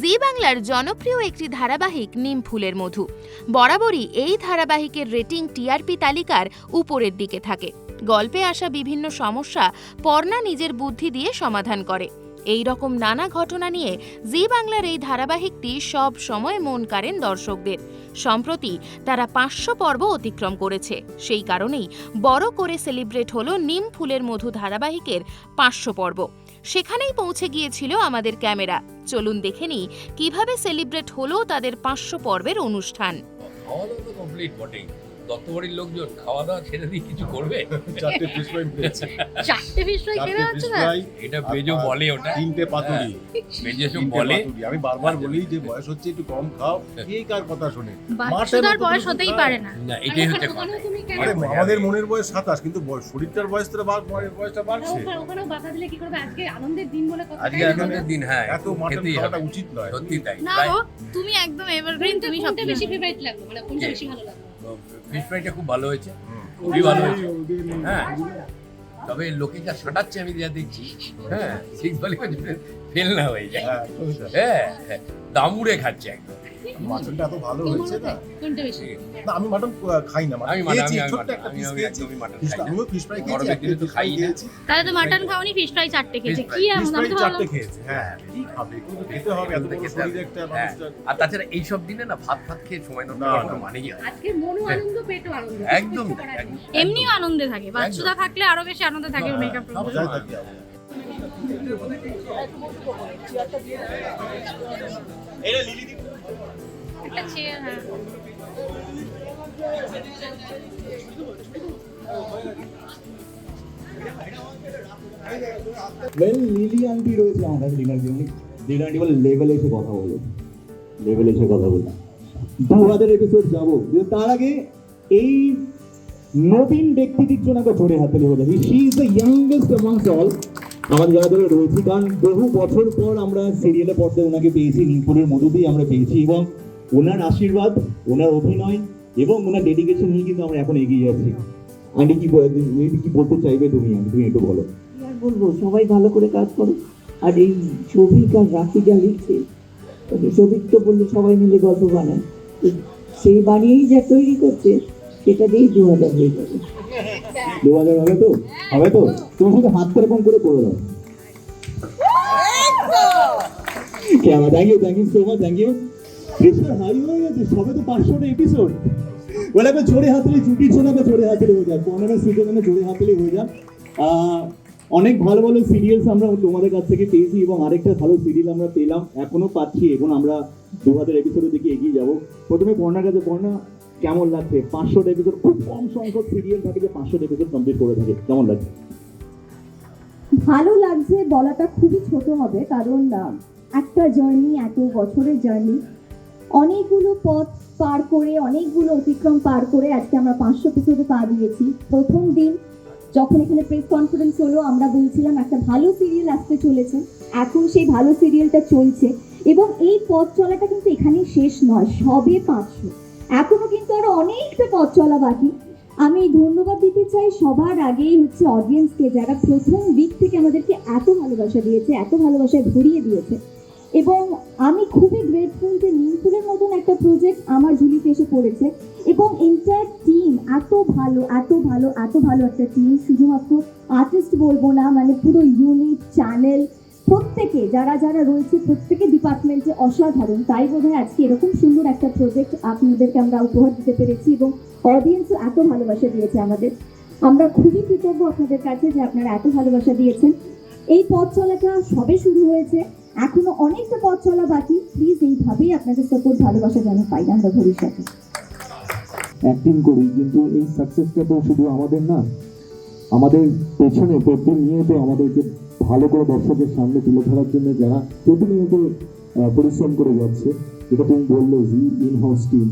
জি বাংলার জনপ্রিয় একটি ধারাবাহিক নিম ফুলের মধু। বরাবরই এই ধারাবাহিকের রেটিং টিআরপি তালিকার উপরের দিকে থাকে। গল্পে আসা বিভিন্ন সমস্যা পর্ণা নিজের বুদ্ধি দিয়ে সমাধান করে। এই রকম নানা ঘটনা নিয়ে জি বাংলার এই ধারাবাহিকটি সব সময় মন কাড়েন দর্শকদের। সম্প্রতি তারা পাঁচশো পর্ব অতিক্রম করেছে। সেই কারণেই বড় করে সেলিব্রেট হলো নিম ফুলের মধু ধারাবাহিকের পাঁচশো পর্ব। সেখানেই পৌঁছে গিয়েছিল আমাদের ক্যামেরা। চলুন দেখে নিই কীভাবে সেলিব্রেট হলো তাদের পাঁচশো পর্বের অনুষ্ঠান। দত্তবাড়ির লোকজন খাওয়া দাওয়া ছেড়ে দিয়ে কিছু করবে? চারটে ফিশ ফ্রাই পেয়েছি। চারটে ফিশ ফ্রাই কেনা হচ্ছে না? এটা বেজো বলে ওটা। তিনটে পাতুরি। বেজে সব বলে। আমি বারবার বলি যে বয়স হচ্ছে একটু কম খাও এই কার কথা শুনে? বাচ্চাদার মাঠে বয়স হতেই পারে না। না এটাই হচ্ছে কথা। আরে আমাদের মনের বয়স সাতাশ কিন্তু বয়স- শরীরটার বয়স তো বার- বয়সটা বাড়ছে। ওখানে ওখানেও বাধা দিলে কি করবে? আজকে আনন্দের দিন বলে কথা আজকে আনন্দের দিন হ্যাঁ এত মাটন খাওয়াটা উচিত নয়। সত্যি তাই। না তুমি একদম এভারগ্রিন তুমি সবটা বেশি ফেভারিট লাগল মানে কোনটা বেশি ভালো লাগল ফিশ ফ্রাইটা খুব ভালো হয়েছে। খুবই ভালো হয়েছে। হ্যাঁ। তবে লোকে যা সাঁটাচ্ছে আমি যা দেখছি হ্যাঁ ঠিক বলে ফেল না হয়ে যায়। হ্যাঁ, হ্যাঁ হ্যাঁ, দামুড়ে খাচ্ছে একদম। মাটনটা এত ভালো হয়েছে না কোনটা বেশি না আমি মাটন খাই না আমি মাটন ছোট্ট একটা পিস খেয়েছি একদমই মাটন Fish খাই fry- না। আমিও ফিশ ফ্রাই খেয়েছি তো খাই না। তাহলে তো মাটন খাওনি ফিশ ফ্রাই চারটে খেয়েছে কি এমন আমি ফ্রাই তো চারটে খেয়েছি হ্যাঁ কি খাবে কিন্তু খেতে হবে এত বড়। শরীরে একটা হ্যাঁ। আর তাছাড়া এইসব দিনে না ভাত ভাত খেয়ে সময় নষ্ট করার কোনো মানেই হয় না। আজকে মনও আনন্দ পেটও আনন্দ একদম। এমনিও আনন্দে থাকে বাচ্চারা থাকলে আরও বেশি আনন্দে থাকে হ্যাঁ, মেকআপ সব থাকি আমরা। একটা ওয়েল লিলি আন্টি রয়েছে আমার কাছে লিলি আন্টি বলে লেভেল এসে কথা বলো। লেভেল এসে কথা বলো। দু হাজার এপিসোড যাব তার আগে এই নবীন ব্যক্তিটির জন্য একটা জোরে হাতে লেগে যাবে she is the youngest amongst all আমাদের যারা ধরে রয়েছে, কারণ বহু বছর পর আমরা সিরিয়ালে পর্দায় ওনাকে পেয়েছি নিমপুরের মধুতেই আমরা পেয়েছি এবং ওনার আশীর্বাদ ওনার অভিনয় এবং ওনার ডেডিকেশন নিয়ে কিন্তু আমরা এখন এগিয়ে যাচ্ছি। আন্টি কি কি বলতে চাইবে তুমি? আমি তুমি একটু বলো। আর বলব সবাই ভালো করে কাজ করো। আর এই সৌভিক আর রাখি যা লিখছে সৌভিক তো বলল সবাই মিলে গল্প বানায়। সেই বানিয়েই যা তৈরি করছে সেটা দিয়েই দু হাজার হয়ে যাবে। দু হাজার হবে তো? হবে তো? তুমি শুধু হাতটা এরকম করে করে দাও। কেমন thank you thank you so much thank you pressure high হয়ে গেছে সবে তো পাঁচশোটা এপিসোড বলে একবার জোরে হাতলে ছুটির একবার জোরে হয়ে যাক পনেরো সিজন মানে জোরে হাতলে হয়ে আহ, অনেক ভালো ভালো সিরিয়ালস আমরা তোমাদের কাছ থেকে পেয়েছি এবং আরেকটা ভালো সিরিয়াল আমরা পেলাম এখনও পাচ্ছি এবং আমরা দু হাজার এপিসোডের দিকে এগিয়ে যাব প্রথমে পর্ণার কাছে পর্ণা কেমন লাগছে পাঁচশোটা এপিসোড খুব কম সংখ্যক সিরিয়াল থাকে যে পাঁচশোটা এপিসোড কমপ্লিট করে থাকে কেমন লাগছে ভালো লাগছে বলাটা খুবই ছোট হবে কারণ একটা জার্নি এত বছরের জার্নি অনেকগুলো পথ পার করে, অনেকগুলো অতিক্রম পার করে আজকে আমরা পাঁচশো এপিসোডে পা দিয়েছি। প্রথম দিন যখন এখানে প্রেস কনফারেন্স হলো, আমরা বলছিলাম একটা ভালো সিরিয়াল আসতে চলেছে। এখন সেই ভালো সিরিয়ালটা চলছে। এবং এই পথ চলাটা কিন্তু এখানেই শেষ নয়, সবে পাঁচশো। এখনও কিন্তু আরও অনেকটা পথ চলা বাকি। আমি ধন্যবাদ দিতে চাই সবার আগেই হচ্ছে অডিয়েন্সকে যারা প্রথম উইক থেকে আমাদেরকে এত ভালোবাসা দিয়েছে, এত ভালোবাসায় ভরিয়ে দিয়েছে। এবং আমি খুবই গ্রেটফুল যে নিমপুরের মতন একটা প্রজেক্ট আমার ঝুলিতে এসে পড়েছে। এবং এন্টায়ার টিম এত ভালো এত ভালো এত ভালো একটা টিম শুধুমাত্র আর্টিস্ট বলব না মানে পুরো ইউনিট চ্যানেল প্রত্যেকে, যারা যারা রয়েছে, প্রত্যেকে ডিপার্টমেন্টে অসাধারণ। তাই বোধহয় আজকে এরকম সুন্দর একটা প্রজেক্ট আপনাদেরকে আমরা উপহার দিতে পেরেছি এবং অডিয়েন্সও এত ভালোবাসা দিয়েছে আমাদের। আমরা খুবই কৃতজ্ঞ আপনাদের কাছে যে আপনারা এত ভালোবাসা দিয়েছেন। এই পথ চলাটা সবে শুরু হয়েছে। এখনও অনেকটা পথ চলা বাকি। প্লিজ এইভাবেই আপনাদের সাপোর্ট ভালোবাসা যেন পাই আমরা ভবিষ্যতে। অ্যাক্টিং করি, কিন্তু এই সাকসেসটা তো শুধু আমাদের না, আমাদের পেছনে আমাদেরকে ভালো করে দর্শকের সামনে তুলে ধরার জন্য যারা প্রতিনিয়ত পরিশ্রম করে যাচ্ছে, যেটা তুমি বললে জি ইন হাউস টিম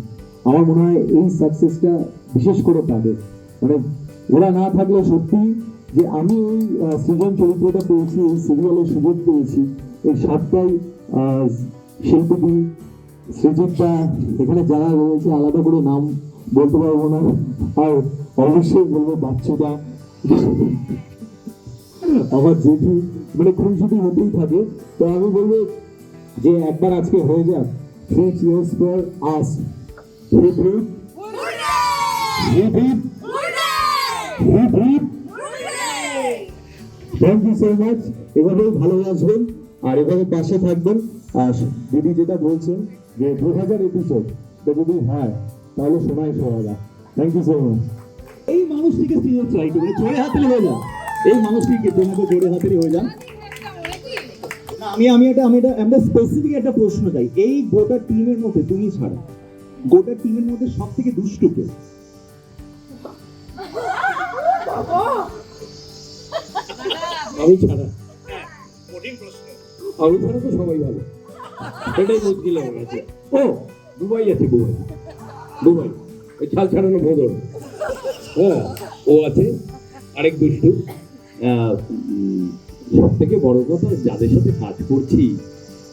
আমার মনে হয় এই সাকসেসটা বিশেষ করে তাদের। মানে ওরা না থাকলে সত্যি যে আমি এই সৃজন চরিত্রটা পেয়েছি, এই সিরিয়ালের সুযোগ পেয়েছি এই সাতটাই শিল্পী সৃজিতটা এখানে যারা রয়েছে, আলাদা করে নাম বলতে পারব না। আর অবশ্যই বলব বাচ্চুদা। আমার যেহেতু মানে খুনসুটি হতেই থাকে। তো আমি বলব যে একবার আজকে হয়ে যাক। Three cheers for us hip hip hip hip hip hip thank you so much এভাবেই ভালোবাসবেন। আর এভাবে পাশে থাকবেন। আর দিদি যেটা বলছেন যে দু হাজার এপিসোড যদি হয়, তাহলে শোনাই সোহাগা থ্যাংক ইউ সো মাচ এই মানুষটিকে স্টিজে ট্রাই করে জোরে হাতের হয়ে যান এই মানুষটিকে তোমাকে জোরে হাতেরই হয়ে যান আমি আমি এটা আমি এটা আমরা স্পেসিফিক একটা প্রশ্ন চাই। এই গোটা টিমের মধ্যে, তুমি ছাড়া, গোটা টিমের মধ্যে সব থেকে দুষ্টু কে? আমি ছাড়া। আমি ছাড়া তো সবাই ভালো। এটাই মুশকিল হয়ে গেছে ও দুবাই আছে দুবাই দুবাই। ওই ছাল ছাড়ানো ভোদর। হ্যাঁ ও আছে, আরেক দুষ্টু। সব থেকে বড় কথা, যাদের সাথে কাজ করছি,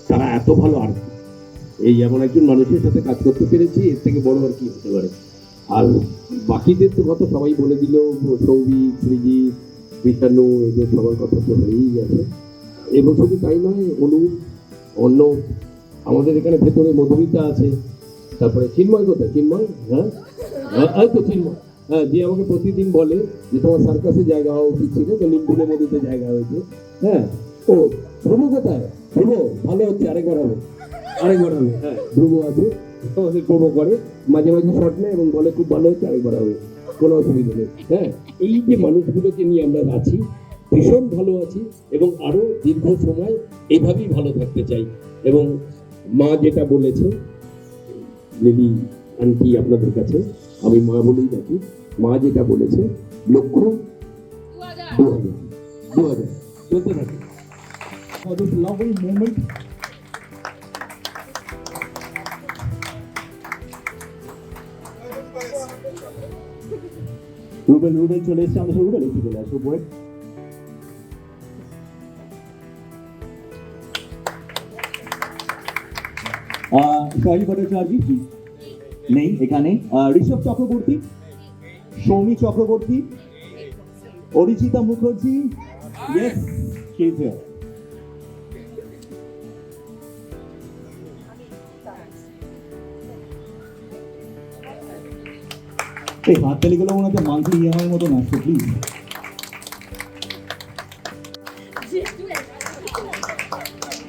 তারা এত ভালো আর এই এমন একজন মানুষের সাথে কাজ করতে পেরেছি, এর থেকে বড় আর কি হতে পারে। আর বাকিদের তো কথা সবাই বলে দিল, সৌভিক সৃজিৎ কৃষাণু এদের সবার কথা তো হয়েই গেছে। এবং শুধু তাই নয় অনু অন্য আমাদের এখানে ভেতরে মধুমিতা আছে তারপরে চিন্ময় কোথায়? চিন্ময়? হ্যাঁ? হ্যাঁ, তো চিন্ময়। হ্যাঁ যে আমাকে প্রতিদিন বলে যে তোমার সার্কাসে জায়গা হওয়া উচিত ছিল তো লিম্পুলের মধ্যে জায়গা হয়েছে। হ্যাঁ ও ধ্রুব কোথায়? ধ্রুব ভালো হচ্ছে আরেকবার হবে। আরেকবার হবে হ্যাঁ ধ্রুব আছে আমাদের প্রোমো করে মাঝে মাঝে শর্ট নেয় এবং বলে খুব ভালো হচ্ছে আরেকবার হবে। কোনো অসুবিধা নেই হ্যাঁ? এই যে মানুষগুলোকে নিয়ে আমরা আছি ভীষণ ভালো আছি এবং আরও দীর্ঘ সময় এভাবেই ভালো থাকতে চাই। এবং মা যেটা বলেছে লিলি আন্টি আপনাদের কাছে আমি মা বলেই ডাকি মা যেটা বলেছে লক্ষ্য দু হাজার দু হাজার চলতে থাকে। For this lovely moment. Rubel Rubel চলে এসছে আমাদের রুবেল একটু চলে আসো বই সরি ভট্টাচার্য নেই এখানে Rishabh Chakraborty, Soumi Chakraborty, Arijita Mukherjee yes she is here এই মনে হচ্ছে মান্থলি ইএমআই মতো আসছে please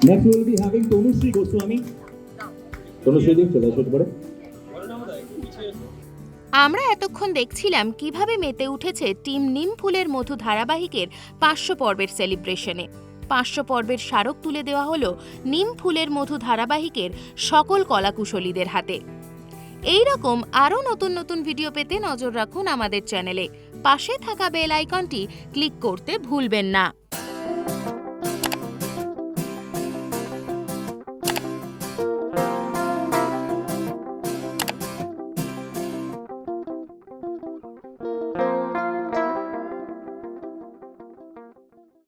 next will be having Tanushree Goswami চলে আমরা এতক্ষণ দেখছিলাম কীভাবে মেতে উঠেছে টিম নিম ফুলের মধু ধারাবাহিকের পাঁচশো পর্বের সেলিব্রেশনে। পাঁচশো পর্বের স্মারক তুলে দেওয়া হলো নিম ফুলের মধু ধারাবাহিকের সকল কলাকুশলীদের হাতে। এই রকম আরও নতুন নতুন ভিডিও পেতে নজর রাখুন আমাদের চ্যানেলে। পাশে থাকা বেল আইকনটি ক্লিক করতে ভুলবেন না।